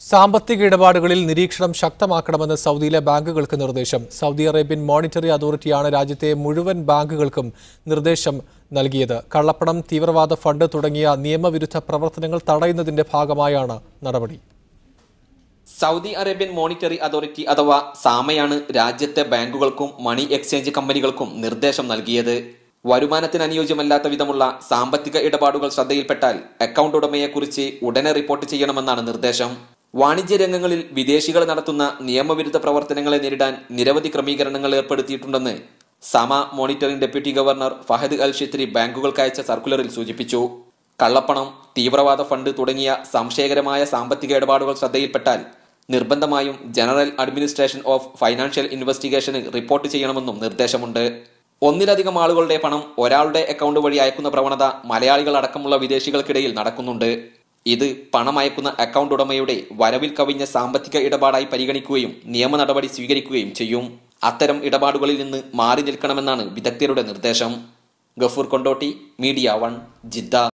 സാമ്പത്തിക ഇടപാടുകളിൽ നിരീക്ഷണം ശക്തമാക്കണമെന്ന് സൗദിയിലെ ബാങ്കുകൾക്ക് നിർദ്ദേശം. സൗദി അറേബ്യൻ മോണിറ്ററി അതോറിറ്റിയാണ് രാജ്യത്തെ മുഴുവൻ ബാങ്കുകൾക്കും നിർദ്ദേശം നൽകിയത്. കള്ളപ്പണം തീവ്രവാദ ഫണ്ട് തുടങ്ങിയ നിയമവിരുദ്ധ പ്രവർത്തനങ്ങൾ തടയുന്നതിന്റെ ഭാഗമായാണ് നടപടി. സൗദി അറേബ്യൻ മോണിറ്ററി അതോറിറ്റി അഥവാ സാമയാണ് രാജ്യത്തെ ബാങ്കുകൾക്കും മണി എക്സ്ചേഞ്ച് കമ്പനികൾക്കും നിർദ്ദേശം നൽകിയത്. വരുമാനത്തിന് അനുയോജ്യമല്ലാത്ത വിധമുള്ള സാമ്പത്തിക ഇടപാടുകൾ ശ്രദ്ധയിൽപ്പെട്ടാൽ അക്കൗണ്ട് ഉടമയെക്കുറിച്ച് ഉടനെ റിപ്പോർട്ട് ചെയ്യണമെന്നാണ് നിർദ്ദേശം. വാണിജ്യ രംഗങ്ങളിൽ വിദേശികൾ നടത്തുന്ന നിയമവിരുദ്ധ പ്രവർത്തനങ്ങളെ നേരിടാൻ നിരവധി ക്രമീകരണങ്ങൾ ഏർപ്പെടുത്തിയിട്ടുണ്ടെന്ന് SAMA monitoring deputy governor Fahad al Shithri ബാങ്കുകൾക്ക് അയച്ച സർക്കുലറിൽ സൂചിപ്പിച്ചു. കള്ളപ്പണം തീവ്രവാദ ഫണ്ട് തുടങ്ങിയ സംശയകരമായ സാമ്പത്തിക ഇടപാടുകൾ ശ്രദ്ധയിൽപ്പെട്ടാൽ നിർബന്ധമായും ജനറൽ അഡ്മിനിസ്ട്രേഷൻ ഓഫ് ഫൈനാൻഷ്യൽ ഇൻവെസ്റ്റിഗേഷന് റിപ്പോർട്ട് ചെയ്യണമെന്നും നിർദ്ദേശമുണ്ട്. ഒന്നിലധികം ആളുകളുടെ പണം ഒരാളുടെ അക്കൗണ്ട് വഴി അയക്കുന്ന പ്രവണത മലയാളികൾ അടക്കമുള്ള വിദേശികൾക്കിടയിൽ നടക്കുന്നുണ്ട്. ഇത് പണമയക്കുന്ന അക്കൗണ്ട് ഉടമയുടെ വരവിൽ കവിഞ്ഞ സാമ്പത്തിക ഇടപാടായി പരിഗണിക്കുകയും നിയമ നടപടി സ്വീകരിക്കുകയും ചെയ്യും. അത്തരം ഇടപാടുകളിൽ നിന്ന് മാറി നിൽക്കണമെന്നാണ് വിദഗ്ധരുടെ നിർദ്ദേശം. Gafoor Kondotty media one Jeddah.